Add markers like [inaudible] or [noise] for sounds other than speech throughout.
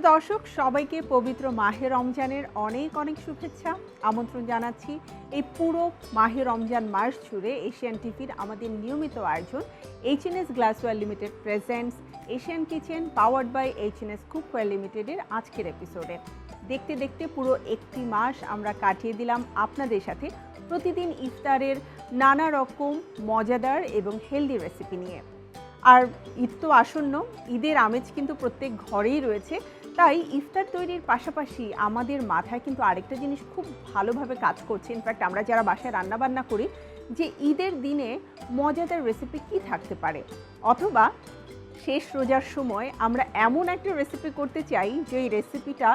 প্রিয় দর্শক, সবাইকে পবিত্র মাহে রমজানের অনেক অনেক শুভেচ্ছা। আমন্ত্রণ জানাচ্ছি, এই পুরো মাহে রমজান মাস জুড়ে এশিয়ান টিভির আমাদের নিয়মিত আয়োজন H N S glassware limited presents Asian kitchen powered by H N S cookware লিমিটেডের আজকের এপিসোডে দেখতে দেখতে পুরো একটি মাস আমরা কাটিয়ে দিলাম আপনাদের সাথে প্রতিদিন ইফতারের নানা রকম মজাদার এবং হেলদি রেসিপি নিয়ে। আর ঈদ তো আসন্ন, ঈদের আমেজ কিন্তু প্রত্যেক ঘরেই রয়েছে। তাই ইফতার তৈরির পাশাপাশি আমাদের মাথায় কিন্তু আরেকটা জিনিস খুব ভালোভাবে কাজ করছে। ইনফ্যাক্ট আমরা যারা বাসায় রান্নাবান্না করি, যে ঈদের দিনে মজাদার রেসিপি কি থাকতে পারে? অথবা শেষ রোজার সময় আমরা এমন একটা রেসিপি করতে চাই, যে রেসিপিটা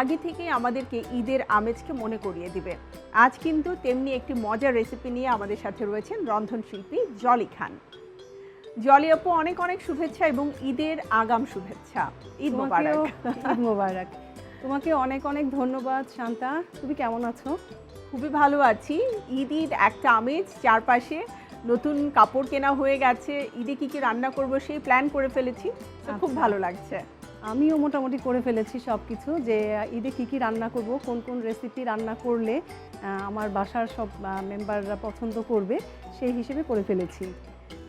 আগে থেকে আমাদেরকে ঈদের আমেজকে মনে করিয়ে দিবে। আজ কিন্তু তেমনি একটি মজার রেসিপি নিয়ে আমাদের সাথে রয়েছেন রন্ধনশিল্পী জলি খান। জলি আপু অনেক অনেক শুভেচ্ছা এবং ঈদের আগাম শুভেচ্ছা। ঈদ মোবারক। ঈদ মোবারক। তোমাকে অনেক অনেক ধন্যবাদ শান্তা। তুমি কেমন আছো? খুবই ভালো আছি। ঈদ ঈদ একটা আমেজ চারপাশে নতুন কাপড় কেনা হয়ে গেছে। ঈদে কি কি রান্না করব সেই প্ল্যান করে ফেলেছি। তো খুব আচ্ছা। ভালো লাগছে। আমিও মোটামুটি করে ফেলেছি সব কিছু যে ঈদে কী কী রান্না করব কোন কোন রেসিপি রান্না করলে আমার বাসার সব মেম্বাররা পছন্দ করবে সেই হিসেবে করে ফেলেছি।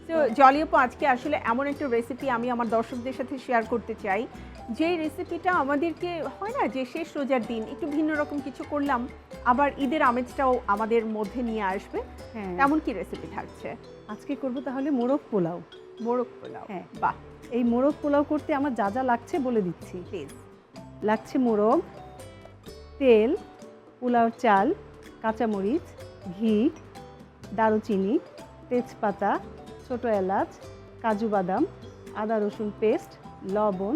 তো জলি আপু আজকে আসলে এমন একটা রেসিপি আমি আমার দর্শকদের সাথে শেয়ার করতে চাই। যে রেসিপিটা আমাদেরকে হয় না যে শেষ রোজার দিন একটু ভিন্ন রকম কিছু করলাম আবার ঈদের আমেজটাও আমাদের মধ্যে নিয়ে আসবে হ্যাঁ। তেমন কি রেসিপি থাকছে? আজকে করব তাহলে মোরগ পোলাও। মোরগ পোলাও হ্যাঁ। বাহ! এই মোরগ পোলাও করতে আমার যা যা লাগছে বলে দিচ্ছি। প্লিজ লাগছে মোরগ তেল পোলাওর চাল কাঁচামরিচ ঘি দারুচিনি তেজপাতা ছোটো এলাচ কাজু বাদাম আদা রসুন পেস্ট লবণ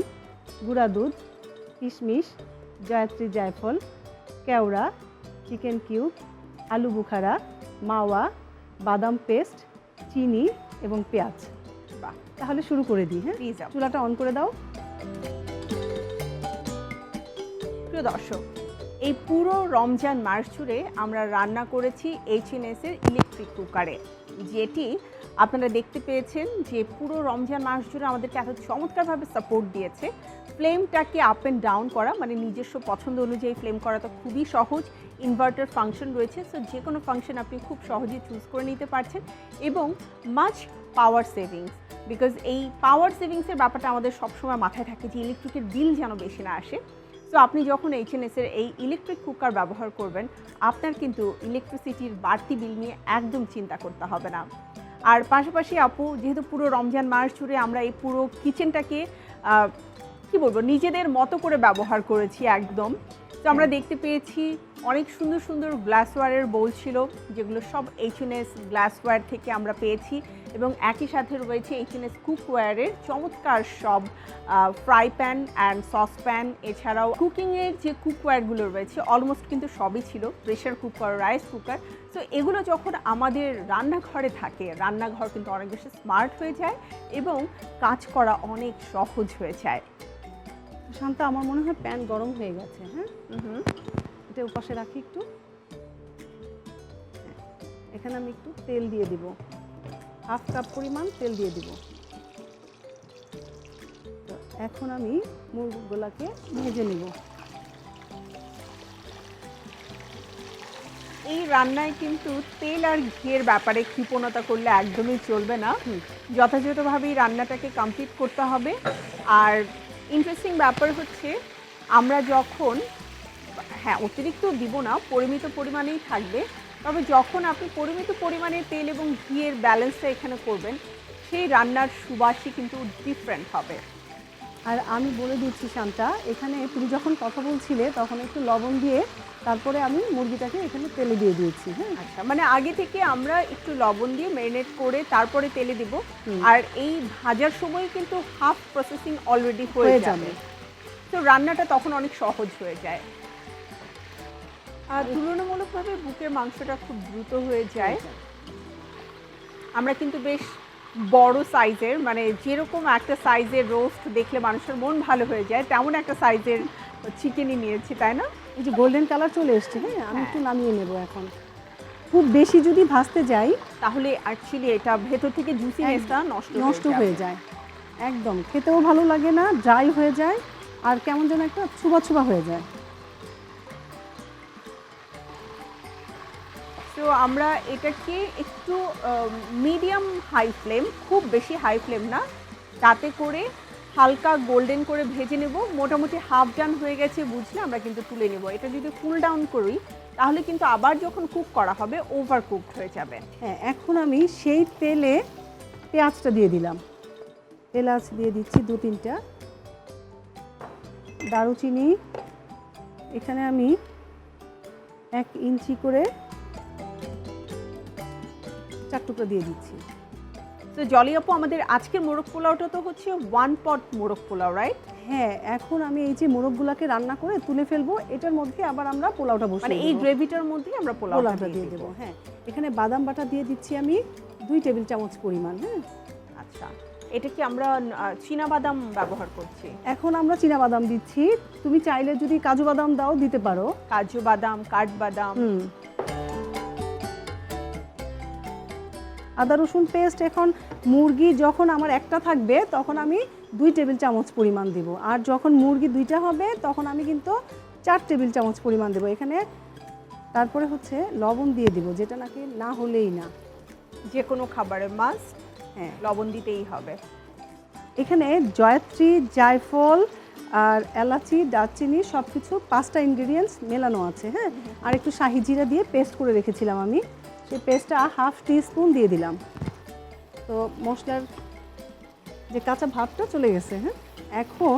গুঁড়া দুধ কিশমিশ জয়ত্রী জায়ফল কেওড়া চিকেন কিউব আলু বুখারা মাওয়া বাদাম পেস্ট চিনি এবং পেঁয়াজ। তাহলে শুরু করে দিই হ্যাঁ? চুলাটা অন করে দাও। প্রিয় দর্শক এই পুরো রমজান মাস জুড়ে আমরা রান্না করেছি এইচএনএস এর ইলেকট্রিক কুকারে যেটি আপনারা দেখতে পেয়েছেন যে পুরো রমজান মাস জুড়ে আমাদেরকে এত চমৎকারভাবে সাপোর্ট দিয়েছে। ফ্লেমটাকে আপ অ্যান্ড ডাউন করা মানে নিজস্ব পছন্দ অনুযায়ী ফ্লেম করা তো খুবই সহজ। ইনভার্টার ফাংশন রয়েছে সো যে কোনো ফাংশন আপনি খুব সহজেই চুজ করে নিতে পারছেন এবং মাচ পাওয়ার সেভিংস বিকজ এই পাওয়ার সেভিংসের ব্যাপারটা আমাদের সবসময় মাথায় থাকে যে ইলেকট্রিকের বিল যেন বেশি না আসে। তো আপনি যখন এইচএনএস এর এই ইলেকট্রিক কুকার ব্যবহার করবেন, আপনার কিন্তু ইলেকট্রিসিটির বাড়তি বিল নিয়ে একদম চিন্তা করতে হবে না। আর পাশাপাশি আপু, যেহেতু পুরো রমজান মাস জুড়ে আমরা এই পুরো কিচেনটাকে কি বলব, নিজেদের মতো করে ব্যবহার করেছি একদম। তো আমরা দেখতে পেয়েছি অনেক সুন্দর সুন্দর গ্লাসওয়ারের বোল ছিল, যেগুলো সব এইচএনএস গ্লাসওয়্যার থেকে আমরা পেয়েছি। এবং একই সাথে রয়েছে এইচএনএস কুকওয়্যারের চমৎকার সব ফ্রাই প্যান অ্যান্ড সসপ্যান এছাড়াও কুকিংয়ের যে কুকওয়্যারগুলো রয়েছে অলমোস্ট কিন্তু সবই ছিল প্রেশার কুকার রাইস কুকার তো এগুলো যখন আমাদের রান্নাঘরে থাকে রান্নাঘর কিন্তু অনেক বেশি স্মার্ট হয়ে যায় এবং কাজ করা অনেক সহজ হয়ে যায়। শান্তা আমার মনে হয় প্যান গরম হয়ে গেছে হ্যাঁ? হুম এটা উপাসে রাখি একটু। হ্যাঁ, এখানে আমি একটু তেল দিয়ে দিব। হাফ কাপ পরিমাণ তেল দিয়ে দিব। তো এখন আমি মুরগগুলোকে ভেজে নিব। এই রান্নায় কিন্তু তেল আর ঘিয়ের ব্যাপারে কৃপণতা করলে একদমই চলবে না। যথাযথভাবেই রান্নাটাকে কমপ্লিট করতে হবে। আর ইন্টারেস্টিং ব্যাপার হচ্ছে আমরা যখন হ্যাঁ অতিরিক্ত দিব না পরিমিত পরিমাণেই থাকবে। তবে যখন আপনি পরিমিত পরিমাণে তেল এবং ঘিয়ের ব্যালেন্সটা এখানে করবেন সেই রান্নার সুবাসই কিন্তু ডিফারেন্ট হবে। আর আমি বলে দিচ্ছি শান্তা এখানে তুমি যখন কথা বলছিলে তখন একটু লবণ দিয়ে তারপরে আমি মুরগিটাকে এখানে তেলে দিয়ে দিয়েছি হ্যাঁ? আচ্ছা মানে আগে থেকে আমরা একটু লবণ দিয়ে ম্যারিনেট করে তারপরে তেলে দিব। আর এই ভাজার সময় কিন্তু হাফ প্রসেসিং অলরেডি হয়ে যাবে। তো রান্নাটা তখন অনেক সহজ হয়ে যায়। আর তুলনামূলকভাবে বুকের মাংসটা খুব দ্রুত হয়ে যায়। আমরা কিন্তু বেশ বড় সাইজের মানে যেরকম একটা সাইজের রোস্ট দেখলে মানুষের মন ভালো হয়ে যায় তেমন একটা সাইজের চিকেনই নিয়েছি তাই না? এই যে গোল্ডেন কালার চলে এসছে হ্যাঁ আমি হ্যাঁ। একটু নামিয়ে নেব এখন। খুব বেশি যদি ভাজতে যাই তাহলে অ্যাকচুয়ালি এটা ভেতর থেকে জুসিনেসটা নষ্ট নষ্ট হয়ে যায়। একদম খেতেও ভালো লাগে না ড্রাই হয়ে যায় আর কেমন যেন একটা ছুবা ছুবা হয়ে যায়। তো আমরা এটাকে একটু মিডিয়াম হাই ফ্লেম খুব বেশি হাই ফ্লেম না। তাতে করে হালকা গোল্ডেন করে ভেজে নেব। মোটামুটি হাফ ডান হয়ে গেছে বুঝলে, আমরা কিন্তু তুলে নেব। এটা যদি কুল ডাউন করি, তাহলে কিন্তু আবার যখন কুক করা হবে ওভার কুকড হয়ে যাবে। হ্যাঁ এখন আমি সেই তেলে পেঁয়াজটা দিয়ে দিলাম। এলাচ দিয়ে দিচ্ছি দু তিনটা। দারুচিনি, এখানে আমি এক ইঞ্চি করে চার টুকরো দিয়ে দিচ্ছি। তো জলি আপু আমাদের আজকের মোরগ পোলাওটা তো হচ্ছে ওয়ান পট মোরগ পোলাও রাইট হ্যাঁ এখন আমি এই যে মোরগগুলাকে রান্না করে তুলে ফেলব এটার মধ্যে আবার আমরা পোলাওটা বসিয়ে মানে এই গ্রেভিটার মধ্যেই আমরা পোলাওটা দিয়ে দেবো। হ্যাঁ। এখানে বাদাম বাটা দিয়ে দিচ্ছি আমি দুই টেবিল চামচ পরিমাণ হ্যাঁ। আচ্ছা এটা কি আমরা চীনা বাদাম ব্যবহার করছি? এখন আমরা চীনা বাদাম দিচ্ছি। তুমি চাইলে যদি কাজু বাদাম দাও দিতে পারো। কাজু বাদাম কাঠবাদাম আদা রসুন পেস্ট এখন মুরগি যখন আমার একটা থাকবে তখন আমি দুই টেবিল চামচ পরিমাণ দেব। আর যখন মুরগি দুইটা হবে তখন আমি কিন্তু চার টেবিল চামচ পরিমাণ দেব। এখানে তারপরে হচ্ছে লবণ দিয়ে দিব যেটা নাকি না হলেই না। যে কোনো খাবারের মাছ হ্যাঁ। লবণ দিতেই হবে। এখানে জয়ত্রী জায়ফল আর এলাচি দারচিনি সব কিছু পাঁচটা ইনগ্রিডিয়েন্টস মেলানো আছে হ্যাঁ? আর একটু শাহি জিরা দিয়ে পেস্ট করে রেখেছিলাম আমি। সেই পেস্টটা হাফ টি স্পুন দিয়ে দিলাম। তো মশলার যে কাঁচা ভাবটা চলে গেছে হ্যাঁ? এখন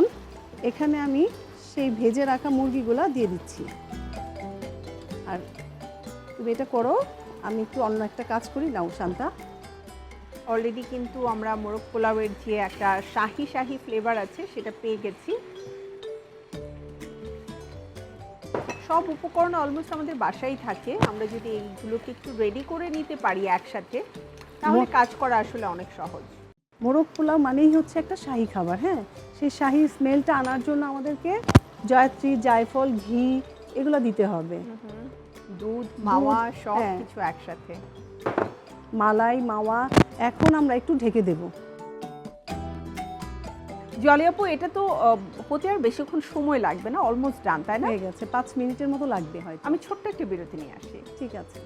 এখানে আমি সেই ভেজে রাখা মুরগিগুলা দিয়ে দিচ্ছি। আর তুমি এটা করো, আমি একটু অন্য একটা কাজ করি। নাও, শান্তা। অলরেডি কিন্তু আমরা মোরগ পোলাওয়ের যে একটা শাহি শাহি ফ্লেভার আছে, সেটা পেয়ে গেছি। সব উপকরণ অলমোস্ট আমাদের বাসায় থাকে। আমরা যদি এইগুলোকে একটু রেডি করে নিতে পারি একসাথে তাহলে কাজ করা আসলে অনেক সহজ। মোরগ পোলাও মানেই হচ্ছে একটা শাহি খাবার হ্যাঁ? সেই শাহি স্মেলটা আনার জন্য আমাদেরকে জয়ত্রী জায়ফল ঘি এগুলো দিতে হবে। দুধ মাওয়া সব হ্যাঁ। কিছু একসাথে। মালাই মাওয়া এখন আমরা একটু ঢেকে দেব। জলি আপু এটা তো হতে আর বেশিক্ষণ সময় লাগবে না অলমোস্ট ডান তাই না? হয়ে গেছে পাঁচ মিনিটের মতো লাগবে হয়তো। আমি ছোট্ট একটা বিরতি নিয়ে আসি। ঠিক আছে।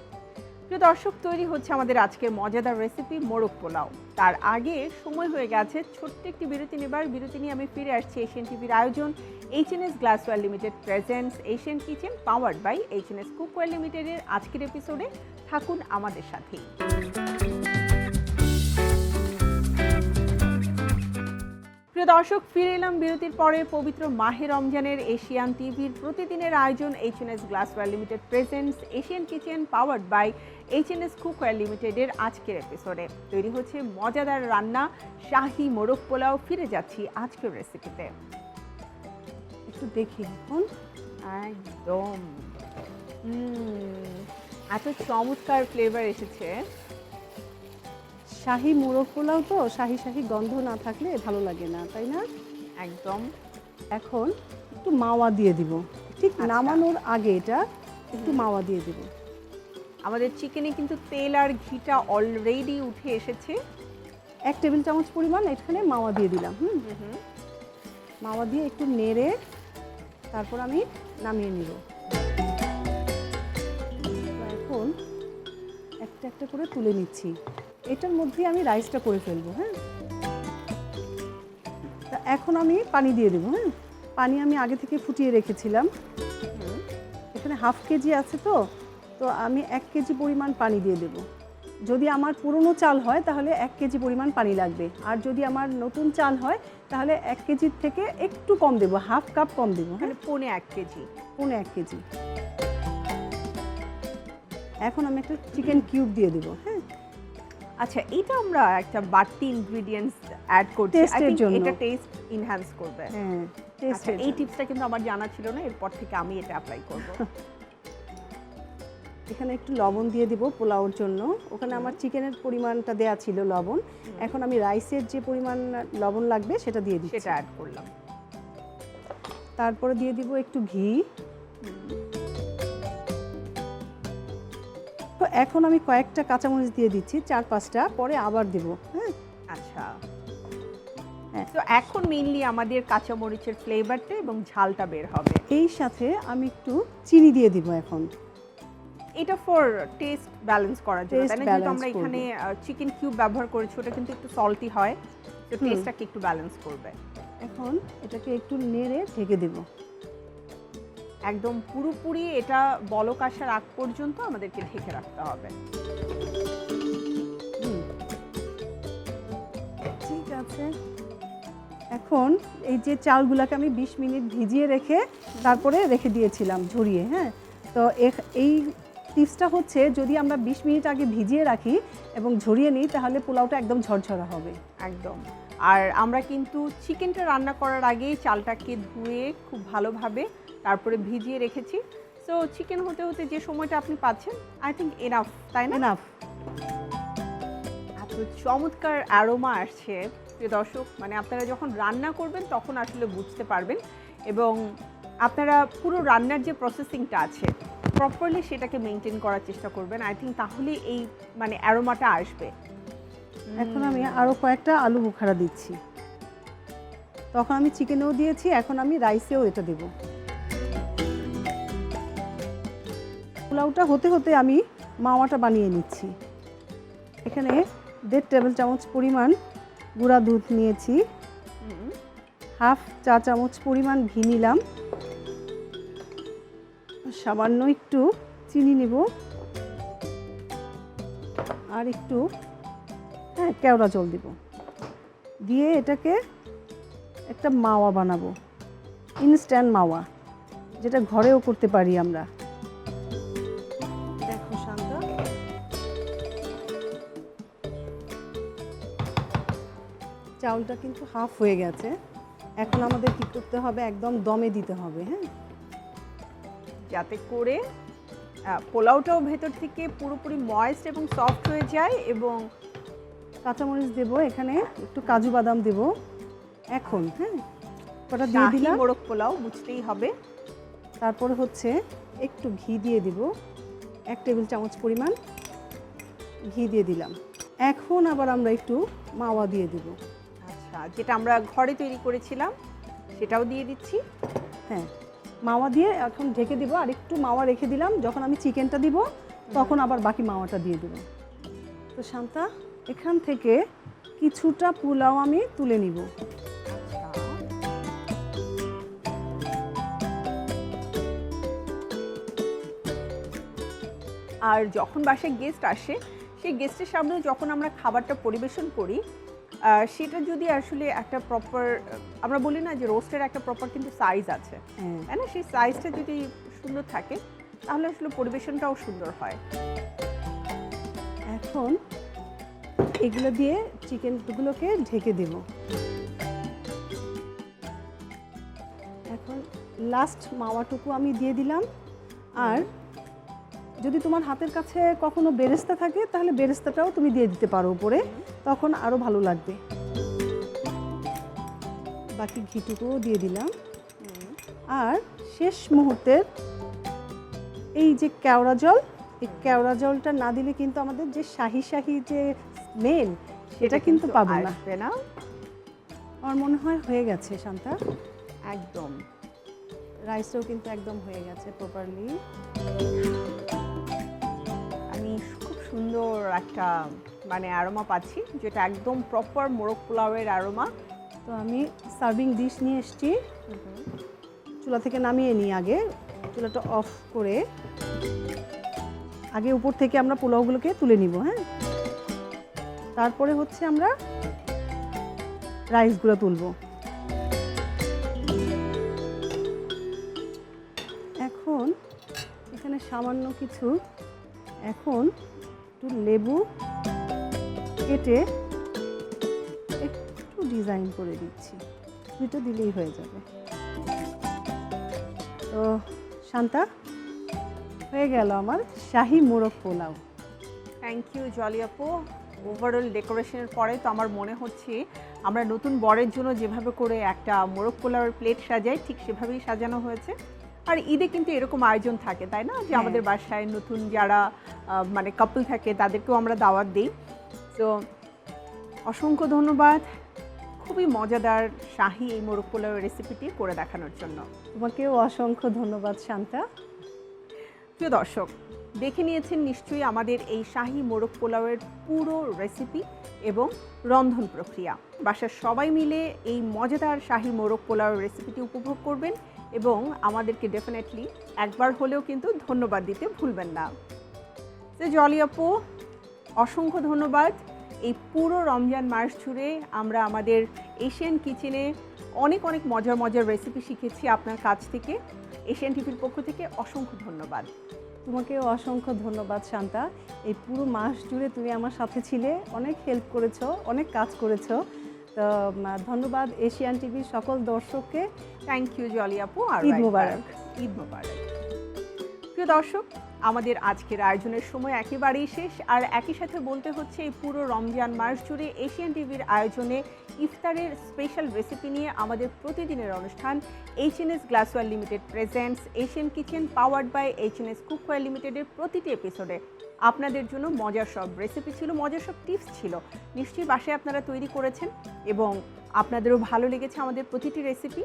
প্রিয় দর্শক তৈরি হচ্ছে আমাদের আজকের মজাদার রেসিপি মোরগ পোলাও। তার আগে সময় হয়ে গেছে ছোট্ট একটি বিরতি নেবার। বিরতি নিয়ে আমি ফিরে আসছি এশিয়ান টিভির আয়োজন H N S glassware limited presents Asian kitchen powered by H N S cookware লিমিটেডের আজকের এপিসোডে থাকুন আমাদের সাথেই। প্রিয় দর্শক, ফিরে এলাম বিরতির পরে পবিত্র মাহে রমজানের এশিয়ান টিভির প্রতিদিনের আয়োজন H N S glassware limited presents Asian kitchen powered by H N S cookware লিমিটেডের আজকের এপিসোডে তৈরি হচ্ছে মজাদার রান্না, শাহি মোরগ পোলাও। ফিরে যাচ্ছি আজকের রেসিপিতে একটু দেখি এখন। একদম। এত চমৎকার ফ্লেভার এসেছে। শাহি মোরগ পোলাও তো শাহি শাহি গন্ধ না থাকলে ভালো লাগে না তাই না? একদম। এখন একটু মাওয়া দিয়ে দিব। ঠিক আচ্ছা। নামানোর আগে এটা একটু মাওয়া দিয়ে দেব। আমাদের চিকেনে কিন্তু তেল আর ঘিটা অলরেডি উঠে এসেছে। এক টেবিল চামচ পরিমাণ এখানে মাওয়া দিয়ে দিলাম হুম? হুম মাওয়া দিয়ে একটু নেড়ে তারপর আমি নামিয়ে নিব। এখন একটা একটা করে তুলে নিচ্ছি। এটার মধ্যে আমি রাইসটা করে ফেলব হ্যাঁ? তা এখন আমি পানি দিয়ে দেবো হ্যাঁ? পানি আমি আগে থেকে ফুটিয়ে রেখেছিলাম। এখানে হাফ কেজি আছে তো তো আমি এক কেজি পরিমাণ পানি দিয়ে দেব। যদি আমার পুরনো চাল হয় তাহলে এক কেজি পরিমাণ পানি লাগবে। আর যদি আমার নতুন চাল হয় তাহলে এক কেজির থেকে একটু কম দেবো হাফ কাপ কম দেবো হ্যাঁ? পৌনে এক কেজি। পৌনে এক কেজি। এখন আমি একটা চিকেন কিউব দিয়ে দেবো হ্যাঁ? আচ্ছা এটা আমরা একটা বাড়তি ইনগ্রেডিয়েন্টস অ্যাড করছি। I জন্য। এটা টেস্ট ইনহ্যান্স করবে। হ্যাঁ আচ্ছা টেস্টের এই টিপসটা কিন্তু আমার জানা ছিল না এরপর থেকে আমি এটা অ্যাপ্লাই করব। [laughs] এখানে একটু লবণ দিয়ে দিব পোলাওর জন্য। ওখানে আমার চিকেনের পরিমাণটা দেয়া ছিল লবণ। এখন আমি রাইসের যে পরিমাণ লবণ লাগবে সেটা দিয়ে দিচ্ছি। সেটা অ্যাড করলাম। তারপরে দিয়ে দিব একটু ঘি। এখন আমি কয়েকটা কাঁচামরিচ দিয়ে দিচ্ছি চার পাঁচটা পরে আবার দেব হ্যাঁ? আচ্ছা। হ্যাঁ। তো এখন মেইনলি আমাদের কাঁচামরিচের ফ্লেভারটা এবং ঝালটা বের হবে। এই সাথে আমি একটু চিনি দিয়ে দিব এখন। এটা ফর টেস্ট ব্যালেন্স করার জন্য তাই না? যেহেতু আমরা এখানে চিকেন কিউব ব্যবহার করেছি ওটা কিন্তু একটু সল্টি হয়। তো টেস্টটাকে একটু ব্যালেন্স করবে। এখন এটাকে একটু নেড়ে ঢেকে দেব। একদম পুরোপুরি এটা বলক আসার আগ পর্যন্ত আমাদেরকে ঢেকে রাখতে হবে। ঠিক আছে। এখন এই যে চালগুলোকে আমি 20 মিনিট ভিজিয়ে রেখে তারপরে রেখে দিয়েছিলাম ঝরিয়ে হ্যাঁ? তো এই টিপসটা হচ্ছে যদি আমরা 20 মিনিট আগে ভিজিয়ে রাখি এবং ঝরিয়ে নিই তাহলে পোলাওটা একদম ঝরঝরা হবে। একদম। আর আমরা কিন্তু চিকেনটা রান্না করার আগেই চালটাকে ধুয়ে খুব ভালোভাবে তারপরে ভিজিয়ে রেখেছি। সো চিকেন হতে হতে যে সময়টা আপনি পাচ্ছেন আই থিঙ্ক এনাফ তাই না? এনাফ এত চমৎকার অ্যারোমা আসছে প্রিয় দর্শক। মানে আপনারা যখন রান্না করবেন তখন আসলে বুঝতে পারবেন। এবং আপনারা পুরো রান্নার যে প্রসেসিংটা আছে প্রপারলি সেটাকে মেনটেন করার চেষ্টা করবেন। আই থিঙ্ক তাহলে এই মানে অ্যারোমাটা আসবে। এখন আমি আরও কয়েকটা আলু বুখারা দিচ্ছি। তখন আমি চিকেনেও দিয়েছি এখন আমি রাইসেও এটা দেব। পোলাওটা হতে হতে আমি মাওয়াটা বানিয়ে নিচ্ছি। এখানে দেড় টেবিল চামচ পরিমাণ গুঁড়া দুধ নিয়েছি। হাফ চা চামচ পরিমাণ ঘি নিলাম। সামান্য একটু চিনি নেব। আর একটু হ্যাঁ কেওড়া জল দিব। দিয়ে এটাকে একটা মাওয়া বানাবো। ইনস্ট্যান্ট মাওয়া, যেটা ঘরেও করতে পারি আমরা। চাউলটা কিন্তু হাফ হয়ে গেছে। এখন আমাদের কি করতে হবে? একদম দমে দিতে হবে হ্যাঁ? যাতে করে পোলাওটাও ভেতর থেকে পুরোপুরি ময়েস্ট এবং সফট হয়ে যায় এবং কাঁচামরিচ দেব এখানে একটু কাজু বাদাম দেব। এখন হ্যাঁ? ওটা দিয়ে দিলাম? মোরগ পোলাও বুঝতেই হবে। তারপর হচ্ছে একটু ঘি দিয়ে দিব। এক টেবিল চামচ পরিমাণ ঘি দিয়ে দিলাম। এখন আবার আমরা একটু মাওয়া দিয়ে দিব। আচ্ছা যেটা আমরা ঘরে তৈরি করেছিলাম সেটাও দিয়ে দিচ্ছি। হ্যাঁ মাওয়া দিয়ে এখন ঢেকে দিব আর একটু মাওয়া রেখে দিলাম যখন আমি চিকেনটা দিব তখন আবার বাকি মাওয়াটা দিয়ে দেব। তো শান্তা এখান থেকে কিছুটা পোলাও আমি তুলে নিব। আর যখন বাসায় গেস্ট আসে সেই গেস্টের সামনে যখন আমরা খাবারটা পরিবেশন করি সেটা যদি আসলে একটা প্রপার আমরা বলি না যে রোস্টের একটা প্রপার কিন্তু সাইজ আছে হ্যাঁ। তাই না? সেই সাইজটা যদি সুন্দর থাকে তাহলে আসলে পরিবেশনটাও সুন্দর হয়। এখন এগুলো দিয়ে চিকেনগুলোকে ঢেকে দেব। এখন লাস্ট মাওয়াটুকু আমি দিয়ে দিলাম। আর যদি তোমার হাতের কাছে কখনো বেরেস্তা থাকে তাহলে বেরেস্তাটাও তুমি দিয়ে দিতে পারো উপরে। তখন আরও ভালো লাগবে। বাকি ঘিটুকুও দিয়ে দিলাম। আর শেষ মুহূর্তের এই যে কেওড়া জল এই কেওড়া জলটা না দিলে কিন্তু আমাদের যে শাহি শাহি যে স্মেল সেটা কিন্তু পাবো না। না। আমার মনে হয় হয়ে গেছে শান্তা। একদম। রাইসটাও কিন্তু একদম হয়ে গেছে প্রপারলি আমি খুব সুন্দর একটা মানে অ্যারোমা পাচ্ছি, যেটা একদম প্রপার মোরগ পোলাওয়ের অ্যারোমা তো আমি সার্ভিং ডিশ নিয়ে এসেছি। চুলা থেকে নামিয়ে নিই আগে। চুলাটা অফ করে আগে উপর থেকে আমরা পোলাওগুলোকে তুলে নিব হ্যাঁ? তারপরে হচ্ছে আমরা রাইসগুলো তুলব। এখন এখানে সামান্য কিছু, এখন একটু লেবু কেটে একটু ডিজাইন করে দিচ্ছি। দুটো দিলেই হয়ে যাবে। তো শান্তা হয়ে গেল আমার শাহি মোরগ পোলাও। থ্যাংক ইউ জলি আপু। ওভারঅল ডেকোরেশনের পরে তো আমার মনে হচ্ছে আমরা নতুন বরের জন্য যেভাবে করে একটা মোরগ পোলাওয়ের প্লেট সাজাই ঠিক সেভাবেই সাজানো হয়েছে। আর ঈদে কিন্তু এরকম আয়োজন থাকে তাই না? যে হ্যাঁ। আমাদের বাসায় নতুন যারা মানে কাপল থাকে তাদেরকেও আমরা দাওয়াত দিই। তো অসংখ্য ধন্যবাদ। খুবই মজাদার শাহি এই মোরগ পোলাও রেসিপিটি করে দেখানোর জন্য। তোমাকেও অসংখ্য ধন্যবাদ শান্তা। প্রিয় দর্শক দেখে নিয়েছেন নিশ্চয়ই আমাদের এই শাহি মোরগ পোলাওয়ের পুরো রেসিপি এবং রন্ধন প্রক্রিয়া। বাসার সবাই মিলে এই মজাদার শাহি মোরগ পোলাওয়ের রেসিপিটি উপভোগ করবেন এবং আমাদেরকে ডেফিনেটলি একবার হলেও কিন্তু ধন্যবাদ দিতে ভুলবেন না। তো জলি আপু অসংখ্য ধন্যবাদ। এই পুরো রমজান মাস জুড়ে আমরা আমাদের এশিয়ান কিচেনে অনেক অনেক মজার মজার রেসিপি শিখেছি আপনার কাছ থেকে। এশিয়ান টিভির পক্ষ থেকে অসংখ্য ধন্যবাদ। তোমাকেও অসংখ্য ধন্যবাদ শান্তা। এই পুরো মাস জুড়ে তুমি আমার সাথে ছিলে অনেক হেল্প করেছ অনেক কাজ করেছ। তো ধন্যবাদ এশিয়ান টিভির সকল দর্শককে। থ্যাংক ইউ জলি আপু। আর ঈদ মোবারক। ঈদ মোবারক। প্রিয় দর্শক আমাদের আজকের আয়োজনের সময় একেবারেই শেষ। আর একই সাথে বলতে হচ্ছে, এই পুরো রমজান মাস জুড়ে এশিয়ান টিভির আয়োজনে ইফতারের স্পেশাল রেসিপি নিয়ে আমাদের প্রতিদিনের অনুষ্ঠান। H N S glassware limited presents Asian kitchen powered by H N S cookware লিমিটেডের প্রতিটি এপিসোডে আপনাদের জন্য মজার সব রেসিপি ছিল, মজার সব টিপস ছিল। নিশ্চয়ই বাসায় আপনারা তৈরি করেছেন এবং আপনাদেরও ভালো লেগেছে আমাদের প্রতিটি রেসিপি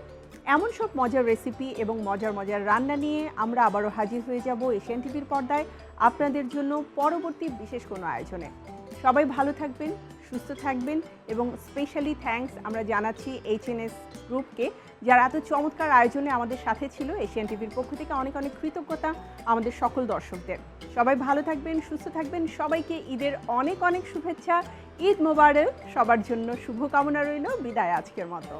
এমন সব মজার রেসিপি এবং মজার মজার রান্না নিয়ে আমরা আবারও হাজির হয়ে যাব এশিয়ান টিভির পর্দায় আপনাদের জন্য পরবর্তী বিশেষ কোনো আয়োজনে। সবাই ভালো থাকবেন, সুস্থ থাকবেন এবং স্পেশালি থ্যাঙ্কস আমরা জানাচ্ছি এইচএনএস গ্রুপকে, যারা এত চমৎকার আয়োজনে আমাদের সাথে ছিল এশিয়ান টিভির পক্ষ থেকে অনেক অনেক কৃতজ্ঞতা আমাদের সকল দর্শকদের। সবাই ভালো থাকবেন, সুস্থ থাকবেন, সবাইকে ঈদের অনেক অনেক শুভেচ্ছা, ঈদ মোবারক, সবার জন্য শুভকামনা রইল, বিদায় আজকের মতো।